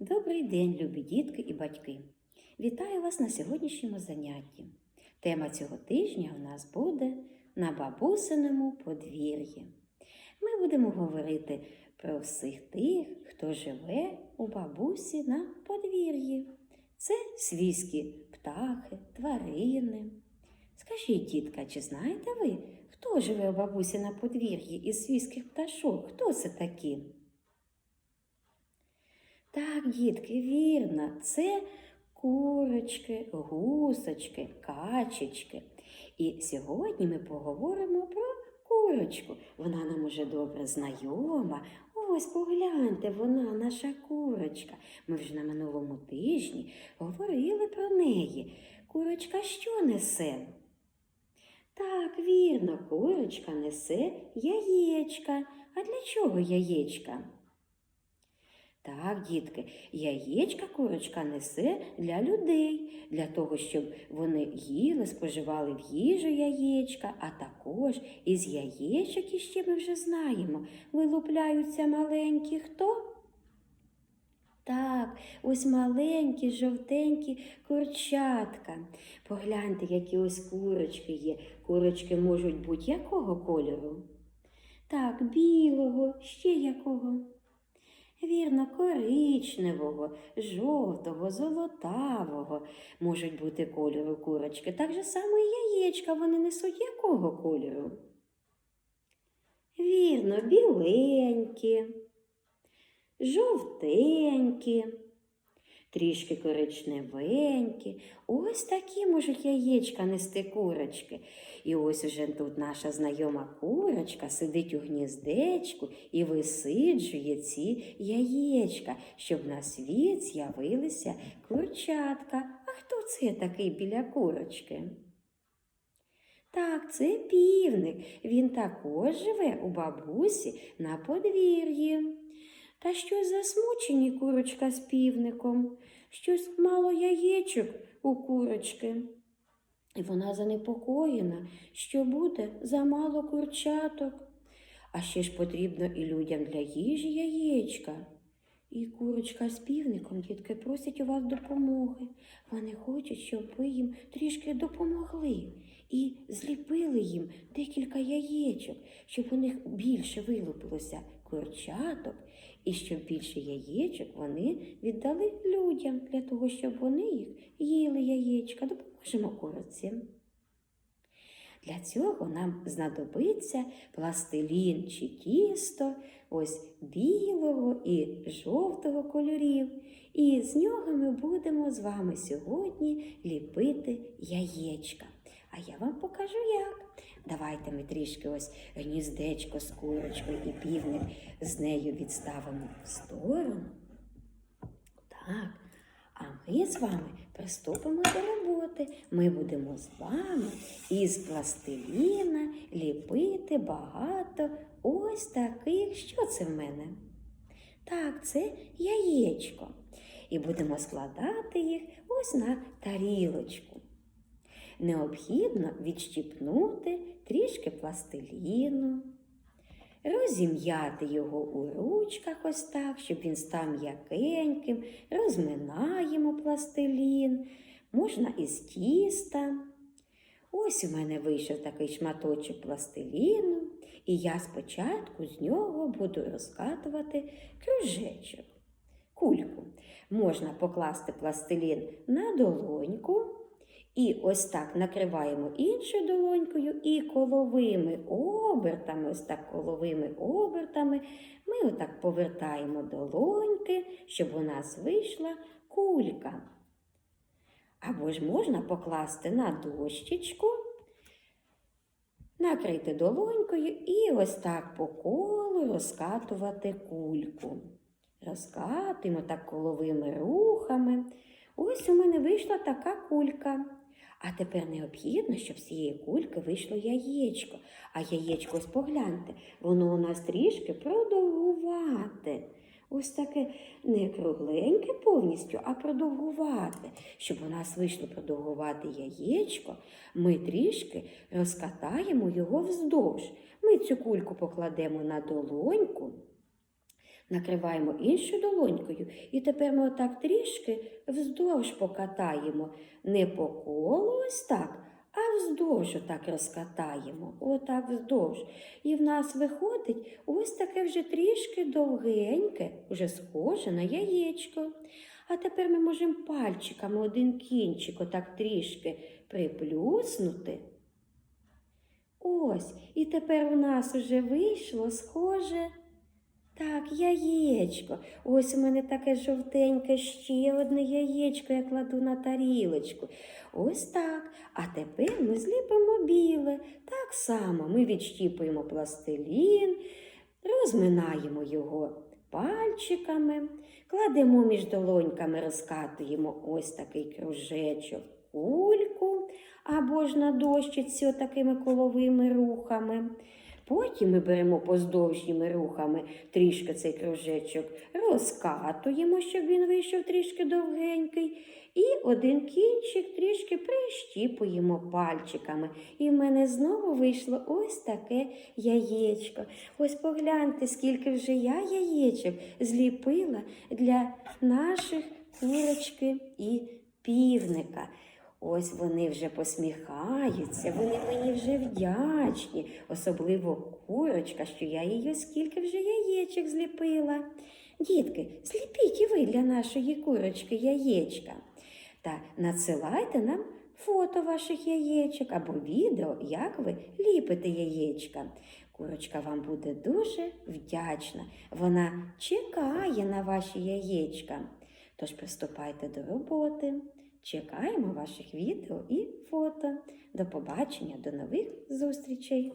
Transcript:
Добрий день, любі дітки і батьки! Вітаю вас на сьогоднішньому занятті. Тема цього тижня у нас буде на бабусиному подвір'ї. Ми будемо говорити про всіх тих, хто живе у бабусі на подвір'ї. Це свійські птахи, тварини. Скажіть, дітка, чи знаєте ви, хто живе у бабусі на подвір'ї із свійських пташок? Хто це такі? Так, дітки, вірно, це курочки, гусочки, качечки. І сьогодні ми поговоримо про курочку. Вона нам уже добре знайома. Ось погляньте, вона наша курочка. Ми вже на минулому тижні говорили про неї. Курочка що несе? Так, вірно, курочка несе яєчка. А для чого яєчка? Так, дітки, яєчка курочка несе для людей, для того, щоб вони їли, споживали в їжу яєчка, а також із яєчок, іще ми вже знаємо, вилупляються маленькі хто? Так, ось маленькі, жовтенькі курчатка. Погляньте, які ось курочки є. Курочки можуть бути якого кольору? Так, білого, ще якого? Вірно, коричневого, жовтого, золотавого можуть бути кольору курочки. Так же само і яєчка вони несуть якого кольору? Вірно, біленькі, жовтенькі, трішки коричневенькі. Ось такі можуть яєчка нести курочки. І ось уже тут наша знайома курочка сидить у гніздечку і висиджує ці яєчка, щоб на світ з'явилися курчатка. А хто це такий біля курочки? Так, це півник. Він також живе у бабусі на подвір'ї. Та щось засмучені курочка з півником, щось мало яєчок у курочки. І вона занепокоєна, що буде замало курчаток. А ще ж потрібно і людям для їжі яєчка. І курочка з півником, дітки, просять у вас допомоги. Вони хочуть, щоб ви їм трішки допомогли і зліпили їм декілька яєчок, щоб у них більше вилупилося курчаток, і щоб більше яєчок вони віддали людям для того, щоб вони їх їли яєчка. Допоможемо курці. Для цього нам знадобиться пластилін чи тісто, ось білого і жовтого кольорів. І з нього ми будемо з вами сьогодні ліпити яєчка. А я вам покажу як. Давайте ми трішки ось гніздечко з курочкою і півник з нею відставимо в сторону. Так. А ми з вами приступимо до роботи. Ми будемо з вами із пластиліна ліпити багато ось таких. Що це в мене? Так, це яєчко. І будемо складати їх ось на тарілочку. Необхідно відщипнути трішки пластиліну, розім'яти його у ручках ось так, щоб він став м'якеньким, розминаємо пластилін, можна із тіста. Ось у мене вийшов такий шматочок пластиліну, і я спочатку з нього буду розкатувати кружечок, кульку. Можна покласти пластилін на долоньку. І ось так накриваємо іншою долонькою і коловими обертами, ось так коловими обертами, ми отак повертаємо долоньки, щоб у нас вийшла кулька. Або ж можна покласти на дощечку, накрити долонькою і ось так по колу розкатувати кульку. Розкатуємо так коловими рухами. Ось у мене вийшла така кулька. А тепер необхідно, щоб з цієї кульки вийшло яєчко. А яєчко, ось погляньте, воно у нас трішки продовгувате. Ось таке не кругленьке повністю, а продовгувате. Щоб у нас вийшло продовгувати яєчко, ми трішки розкатаємо його вздовж. Ми цю кульку покладемо на долоньку накриваємо іншою долонькою і тепер ми отак трішки вздовж покатаємо. Не по колу ось так, а вздовж отак розкатаємо. Отак вздовж. І в нас виходить ось таке вже трішки довгеньке, вже схоже на яєчко. А тепер ми можемо пальчиками один кінчик отак трішки приплюснути. Ось, і тепер у нас уже вийшло схоже. Так, яєчко. Ось у мене таке жовтеньке ще одне яєчко, я кладу на тарілочку. Ось так. А тепер ми зліпимо біле. Так само ми відщіпуємо пластилін, розминаємо його пальчиками, кладемо між долоньками, розкатуємо ось такий кружечок, кульку або ж на дощиці такими коловими рухами. Потім ми беремо поздовжніми рухами трішки цей кружечок, розкатуємо, щоб він вийшов трішки довгенький. І один кінчик трішки прищіпуємо пальчиками. І в мене знову вийшло ось таке яєчко. Ось погляньте, скільки вже я яєчок зліпила для наших курочки і півника. Ось вони вже посміхаються, вони мені вже вдячні, особливо курочка, що я її скільки вже яєчок зліпила. Дітки, зліпіть і ви для нашої курочки яєчка. Та надсилайте нам фото ваших яєчок або відео, як ви ліпите яєчка. Курочка вам буде дуже вдячна. Вона чекає на ваші яєчка. Тож приступайте до роботи. Чекаємо ваших відео і фото. До побачення, до нових зустрічей!